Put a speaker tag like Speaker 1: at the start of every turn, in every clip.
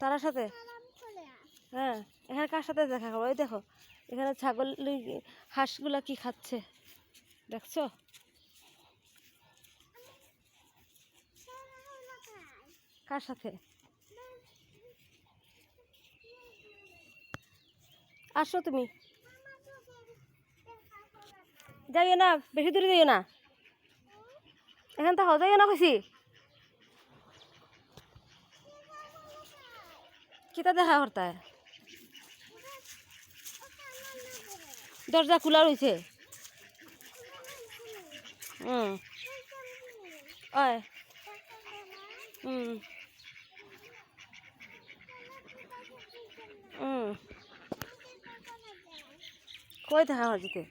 Speaker 1: তারার সাথে? হ্যাঁ এখানে কার সাথে দেখা করো ওই দেখো এখানে ছাগল হাঁসগুলা কি খাচ্ছে? দেখছ? কার সাথে? আসো তুমি। যাইও না বেশি দূরে যাইও না। এখান থেকে যাইও না কইছি। কিতা দেখা করতে দরজা খোলা রয়েছে হুম ওই হুম হুম কই দেখা হচ্ছে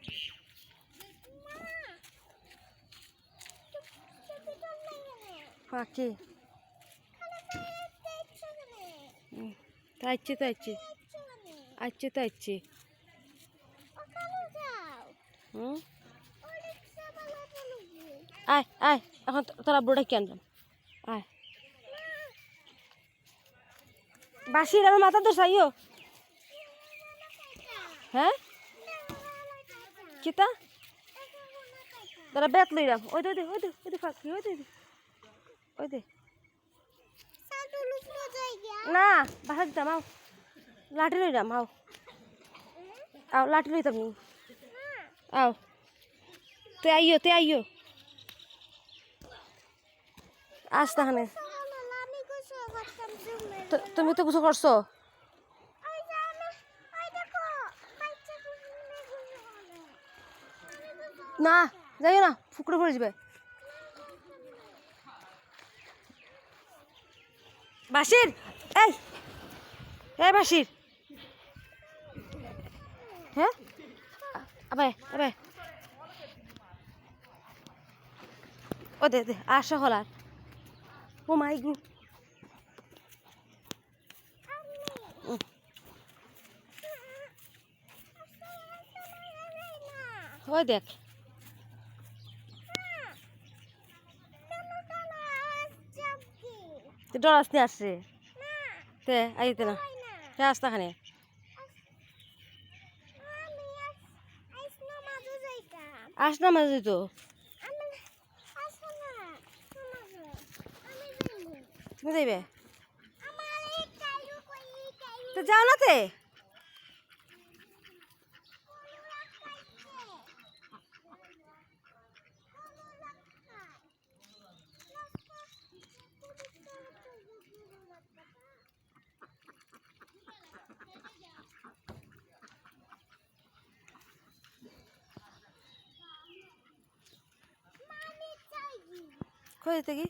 Speaker 1: পাখি হুম তা আইছে তো আইছে আইছে তো আইছে হুম? আয় আয়, এখন তোরা বুড়া কেন যাম আয়। বাসির আমার মাথা তো চাইও হ্যাঁ? কিতা তোরা বেত দে, ওই দে ওই দে ওই দে ফাঁকি ওই দে ওই দে। না বাসা দিতাম আও লাঠি লইরাম আও আও, লাঠি লইতাম নি আও। তে আইও তে আইও। আস তাহানে তো- তুমি তো কিছু করছ? না, যাইও না ফুকরে পড়ে যাবে। বাসির এই এই বাসির। হ্যাঁ? আবে ও দে দে, আসা হলার। ও মাই গু। দেখ। ডরাস নিয়ে আসছে। তে আইতে না তে আসতা খানে আস না মাঝে তো তুমি যাইবে তো যাও না তে কই যেতে কি